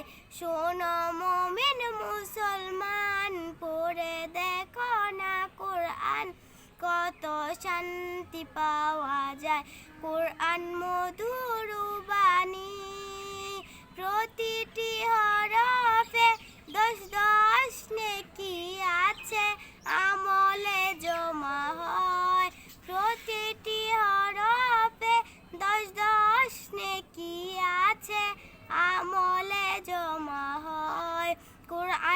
যায়। শোনো মমিন, মুসলমান, পড়ে দেখো না কোরআন। কত শান্তি পাওয়া যায়। কোরআন মধুর প্রতিটি হরফে দশ দশ নেকি আছে। আমলে জমা হয়। প্রতিটি হরফে দশ দশ নেকি আছে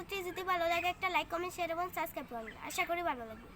গল্পটি যদি ভালো লাগে একটা লাইক কমেন্ট শেয়ার এবং সাবস্ক্রাইব করবেন আশা করি ভালো লাগবে।